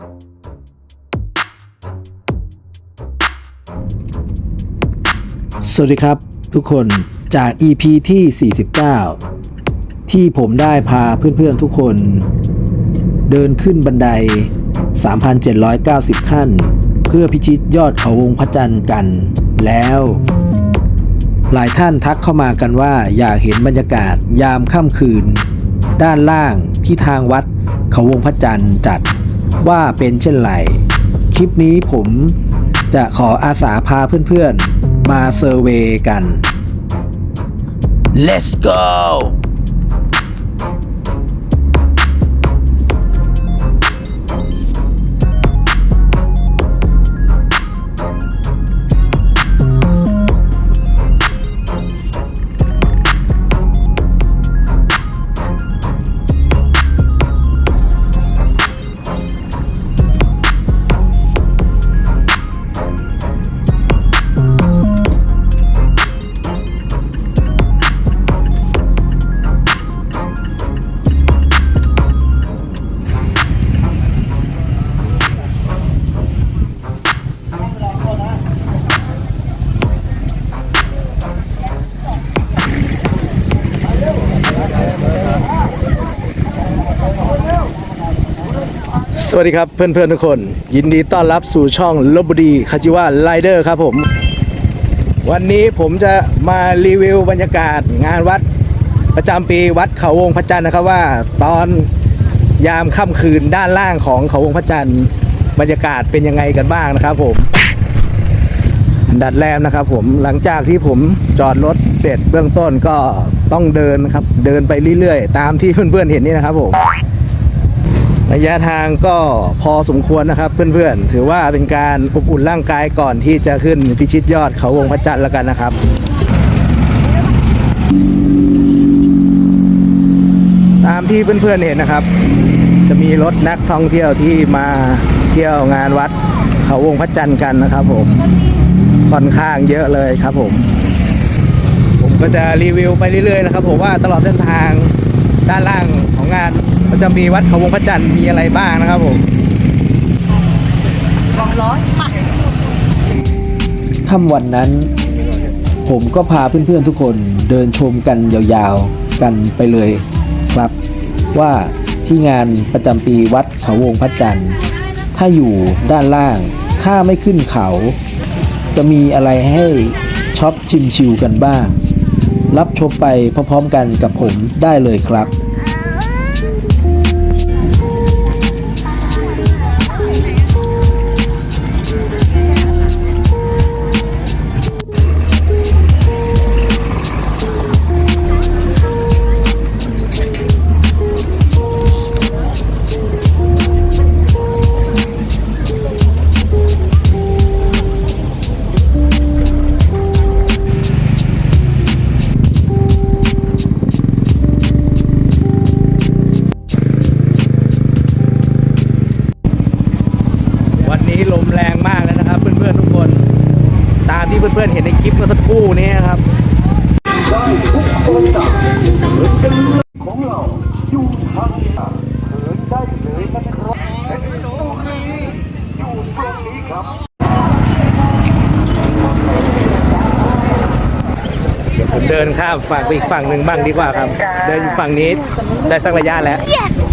สวัสดีครับทุกคนจาก EP ที่ 49 ที่ผมได้พาเพื่อนๆทุกคน เดินขึ้นบันได 3,790 ขั้น เพื่อพิชิตยอดเขาวงพระจันทร์กันแล้ว หลายท่านทักเข้ามากันว่าอยากเห็นบรรยากาศยามค่ำคืน ด้านล่างที่ทางวัดเขาวงพระจันทร์จัด ว่าเป็นเช่นไร คลิปนี้ผมจะขออาสาพาเพื่อนๆ มาเซอร์เวยกัน Let's go สวัสดีครับเพื่อนๆทุกคน ยินดีต้อนรับสู่ช่องลบบดีคาจิวาไลเดอร์ครับผม วันนี้ผมจะมารีวิวบรรยากาศงานวัดประจำปีวัดเขาวงพระจันทร์นะครับว่า ตอนยามค่ำคืนด้านล่างของเขาวงพระจันทร์บรรยากาศเป็นยังไงกันบ้างนะครับผมอัดแรกนะครับผมหลังจากที่ผมจอดรถเสร็จเบื้องต้นก็ต้องเดินครับ เดินไปเรื่อยๆ ตามที่เพื่อนๆเห็นนี่นะครับผม ระยะทางก็พอสมควรนะครับเพื่อนๆ ถือว่าเป็นการอบอุ่นร่างกายก่อนที่จะขึ้นพิชิตยอดเขาวงพระจันทร์แล้วกันนะครับตามที่เพื่อนๆเห็นนะครับ จะมีรถนักท่องเที่ยวที่มาเที่ยวงานวัดเขาวงพระจันทร์กันนะครับผมค่อนข้างเยอะเลยครับผม ผมก็จะรีวิวไปเรื่อยๆนะครับ ผมว่าตลอดเส้นทางด้านล่าง งานประจำปีวัดเขาวงพระจันทร์มีอะไรบ้างนะครับผมค่ำวันนั้น ผมก็พาเพื่อนๆทุกคนเดินชมกันยาวๆกันไปเลยครับ ว่าที่งานประจำปีวัดเขาวงพระจันทร์ ถ้าอยู่ด้านล่าง ถ้าไม่ขึ้นเขา จะมีอะไรให้ช็อปชิมชิวกันบ้าง รับชมไปพร้อมๆกันกับผมได้เลยครับ เพื่อนๆเห็นในคลิปเมื่อสักครู่นี้ครับของเราอยู่ทางนี้เถินได้เลยนะครับและตรงนี้อยู่ตรงนี้ครับเดี๋ยวผมเดินข้ามฝั่งไปอีกฝั่งหนึ่งบ้างดีกว่าครับ เดินอยู่ฝั่งนี้ได้สักระยะแล้วต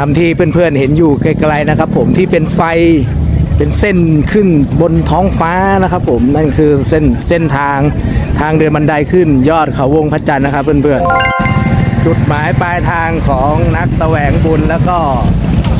ามที่เพื่อนๆเห็นอยู่ไกลๆนะครับ ผมที่เป็นไฟเป็นเส้นขึ้นบนท้องฟ้านะครับ ผมนั่นคือเส้นเส้นทางทางเดินบันไดขึ้น ยอดเขาวงพระจันทร์นะครับ เพื่อนๆจุดหมายปลายทางของนักแสวงบุญแล้วก็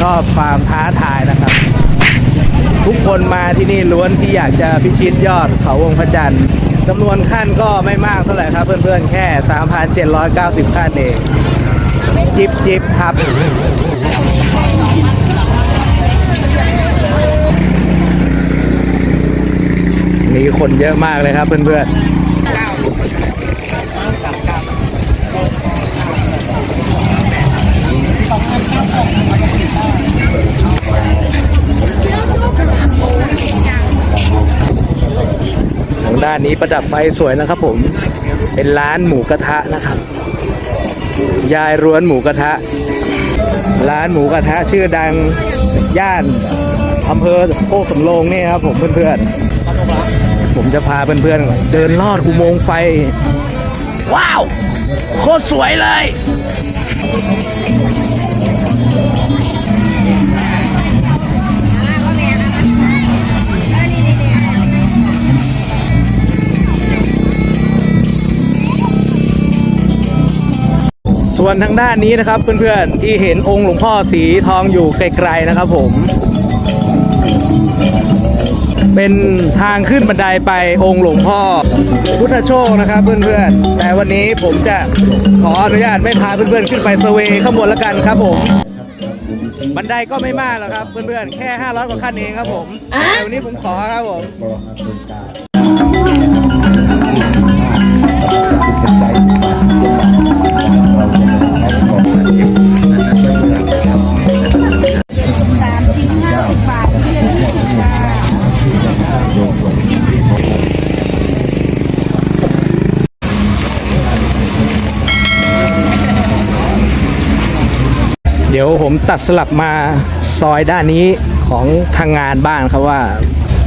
ชอบความท้าทายนะครับ ทุกคนมาที่นี่ล้วนที่อยากจะพิชิตยอดเขาวงพระจันทร์จำนวนขั้นก็ไม่มากเท่าไหร่ครับ เพื่อนๆแค่ 3,790ขั้นเองจิบจิบครับ มีคนเยอะมากเลยครับเพื่อนๆทางด้านนี้ประดับไฟสวยนะครับผม เป็นร้านหมูกระทะนะครับ ยายร้วนหมูกระทะ ร้านหมูกระทะชื่อดังย่านอำเภอโคกสำโรงนี่ครับผมเพื่อนๆ ผมจะพาเพื่อนๆ เดินลอดอุโมงค์ไฟ ว้าว โคตรสวยเลย ส่วนทางด้านนี้นะครับเพื่อนๆ ที่เห็นองค์หลวงพ่อสีทองอยู่ไกลๆนะครับผม เป็นทางขึ้นบันไดไปองค์หลวงพ่อ พุทธโชคนะครับเพื่อนๆ แต่วันนี้ผมจะขออนุญาตไม่พาเพื่อนๆ ขึ้นไปเซอร์เวย์ข้างบนแล้วกันครับผม บันไดก็ไม่มากหรอกครับเพื่อนๆ แค่ 500 กว่าขั้นเองครับผมแต่วันนี้ผมขอครับผม ตัดสลับมาซอยด้านนี้ของทางงานบ้างครับว่า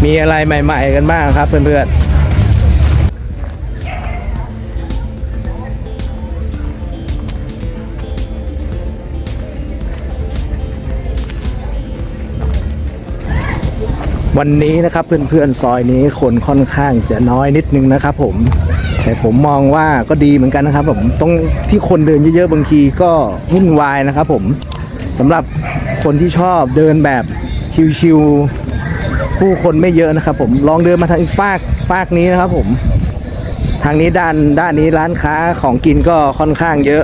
มีอะไรใหม่ ๆ กันบ้างครับเพื่อนๆวันนี้นะครับเพื่อนๆซอยนี้คนค่อนข้างจะน้อยนิดนึงนะครับ ผม แต่ผมมองว่าก็ดีเหมือนกันนะครับ ผมตรงที่คนเดินเยอะๆบางทีก็วุ่นวายนะครับ ผม สำหรับคนที่ชอบเดินแบบชิวๆผู้คนไม่เยอะนะครับ ผมลองเดินมาทางอีกฟากฟากนี้นะครับ ผม ทางนี้ด้านด้านนี้ร้านค้าของกินก็ค่อนข้างเยอะ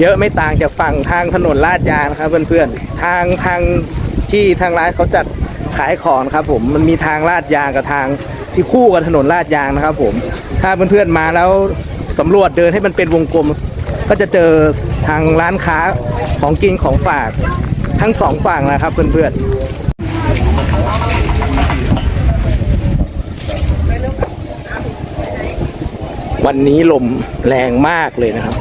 เยอะไม่ต่างจากฝั่งทางถนนลาดยางนะครับเพื่อนๆทางทางที่ทางร้านเขาจัดขายของครับ ผมมันมีทางลาดยางกับทางที่คู่กับถนนลาดยางนะครับ ผม ถ้าเพื่อนๆมาแล้วสำรวจเดินให้มันเป็นวงกลม ก็จะเจอทางร้านค้าของกินของฝากทั้งสองฝั่งนะครับเพื่อนๆ วันนี้ลมแรงมากเลยนะครับ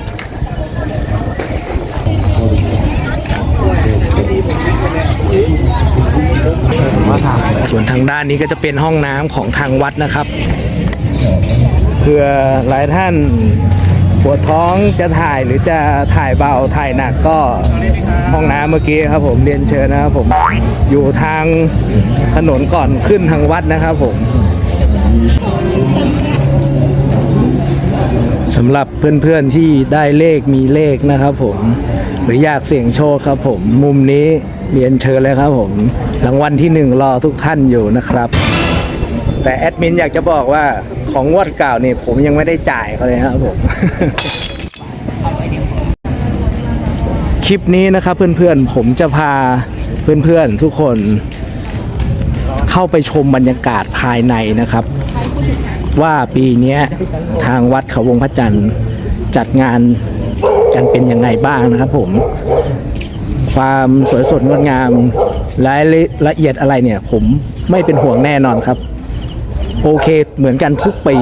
ส่วนทางด้านนี้ก็จะเป็นห้องน้ำของทางวัดนะครับ เพื่อหลายท่าน ปวดท้องจะถ่ายหรือจะถ่ายเบาถ่ายหนักก็ห้องน้ำเมื่อกี้ครับผมเรียนเชิญนะครับผมอยู่ทางถนนก่อนขึ้นทางวัดนะครับผมสำหรับเพื่อนๆที่ได้เลขมีเลขนะครับผมหรืออยากเสี่ยงโชคครับผมมุมนี้เรียนเชิญเลยครับผมรางวัลที่หนึ่งรอทุกท่านอยู่นะครับ แต่แอดมินอยากจะบอกว่า ของงวดเก่านี่ผมยังไม่ได้จ่ายเขาเลยครับผม คลิปนี้นะครับเพื่อนๆ ผมจะพาเพื่อนๆทุกคนเข้าไปชมบรรยากาศภายในนะครับ ว่าปีนี้ทางวัดเขาวงพระจันทร์จัดงานกันเป็นยังไงบ้างนะครับผม ความสวยสดงดงามรายละเอียดอะไรเนี่ย ผมไม่เป็นห่วงแน่นอนครับ โอเค เหมือนกันทุกปี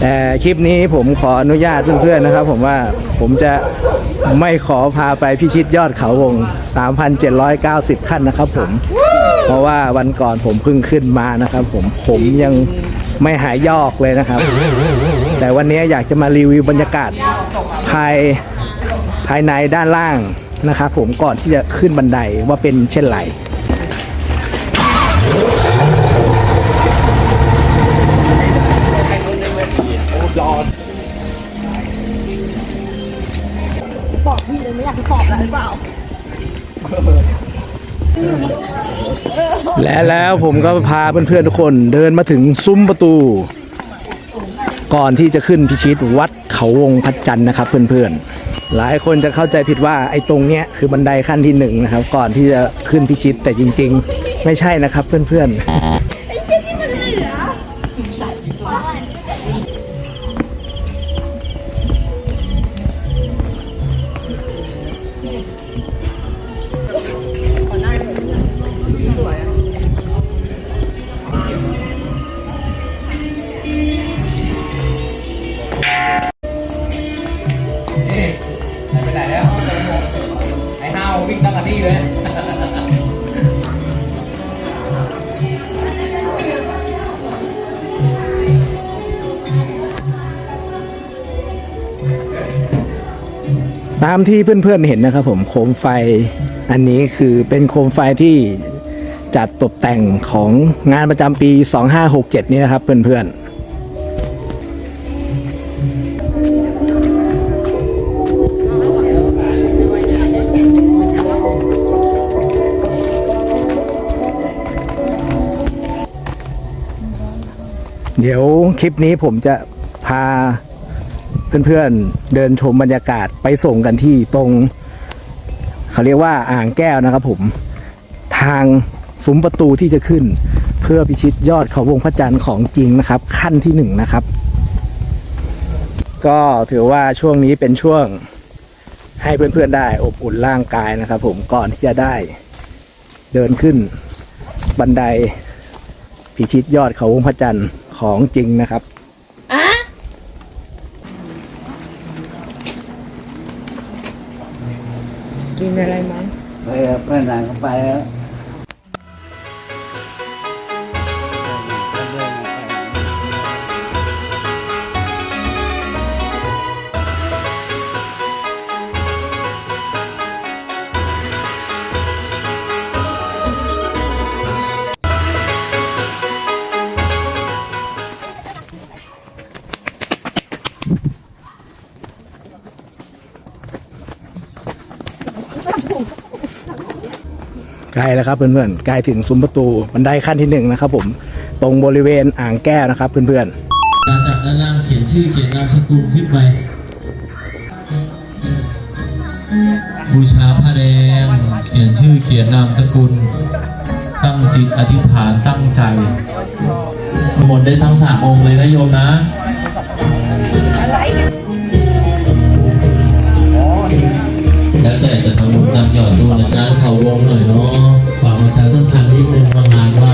แต่คลิปนี้ผมขออนุญาตเพื่อนๆนะครับ ผมว่าผมจะไม่ขอพาไปพิชิตยอดเขาวง 3,790 ขั้นนะครับผม เพราะว่าวันก่อนผมเพิ่งขึ้นมานะครับ ผมผมยังไม่หายยอกเลยนะครับ แต่วันนี้อยากจะมารีวิวบรรยากาศภายภายในด้านล่างนะครับผมก่อนที่จะขึ้นบันไดว่าเป็นเช่นไร บอกพี่เลยไม่อยากขอบแล้วหรือเปล่าและแล้วผมก็พาเพื่อนๆทุกคนเดินมาถึงซุ้มประตู ก่อนที่จะขึ้นพิชิตวัดเขาวงพระจันทร์นะครับ เพื่อนๆ หลายคนจะเข้าใจผิดว่าไอ้ตรงเนี้ยคือบันไดขั้นที่หนึ่งนะครับ ก่อนที่จะขึ้นพิชิตแต่จริง ๆ ไม่ใช่นะครับเพื่อนๆ ตามที่เพื่อนๆเห็นนะครับผมโคมไฟอันนี้คือเป็นโคมไฟที่จัดตกแต่งของงานประจำปี 2567 นี้นะครับเพื่อนๆเดี๋ยวคลิปนี้ผมจะพา เพื่อนๆเดินชมบรรยากาศไปส่งกันที่ตรง เขาเรียกว่าอ่างแก้วนะครับผมทางซุ้มประตูที่จะขึ้น เพื่อพิชิตยอดเขาวงพระจันทร์ของจริงนะครับ ขั้นที่หนึ่งนะครับ ก็ถือว่าช่วงนี้เป็นช่วงให้เพื่อนๆได้อบอุ่นร่างกายนะครับผมก่อนที่จะได้เดินขึ้นบันไดพิชิตยอดเขาวงพระจันทร์ของจริงนะครับ กินอะไรไหมไปเพื่อนหลังไปแล้ว แล้วครับเพื่อนๆใกล้ถึงซุ้มประตูบันไดขั้นที่หนึ่งนะครับผมตรงบริเวณอ่างแก้วนะครับเพื่อนการจากด้านล่างเขียนชื่อเขียนนามสกุลขึ้นไปบูชาพระแดง เขียนชื่อเขียนนามสกุล ตั้งจิตอธิษฐานตั้งใจหมดได้ทั้งสามองค์เลยนะโยมนะ แล้วแต่จะทำบุญตามยอดดูนะจ๊ะเขาวงหน่อยเนาะฝากประชาสัมพันธ์นิดนึงบางงานว่า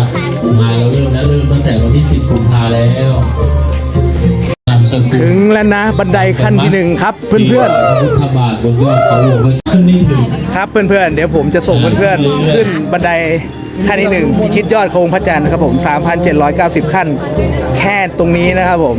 มาเราเริ่มแล้วเริ่มตั้งแต่วันที่10กุมภาแล้วถึงแล้วนะบันไดขั้นที่หนึ่งครับเพื่อนพระพุทธบาทบนยอดเขาหลวงขึ้นนี่ถึงครับเพื่อนๆเดี๋ยวผมจะส่งเพื่อนๆขึ้นบันไดขั้นที่หนึ่งพิชิตยอดเขาวงพระจันทร์นะครับผม 3,790 ขั้น แค่ตรงนี้นะครับผม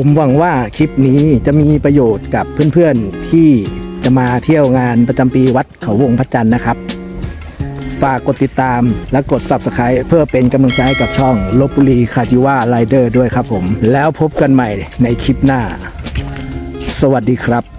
ผมหวังว่าคลิปนี้จะมีประโยชน์กับเพื่อนๆที่จะมาเที่ยวงานประจำปีวัดเขาวงพระจันทร์นะครับ ฝากกดติดตามและกด Subscribe เพื่อเป็นกำลังใจให้กับช่องลบบุรีคาจิว่าไรเดอร์ด้วยครับผม แล้วพบกันใหม่ในคลิปหน้า สวัสดีครับ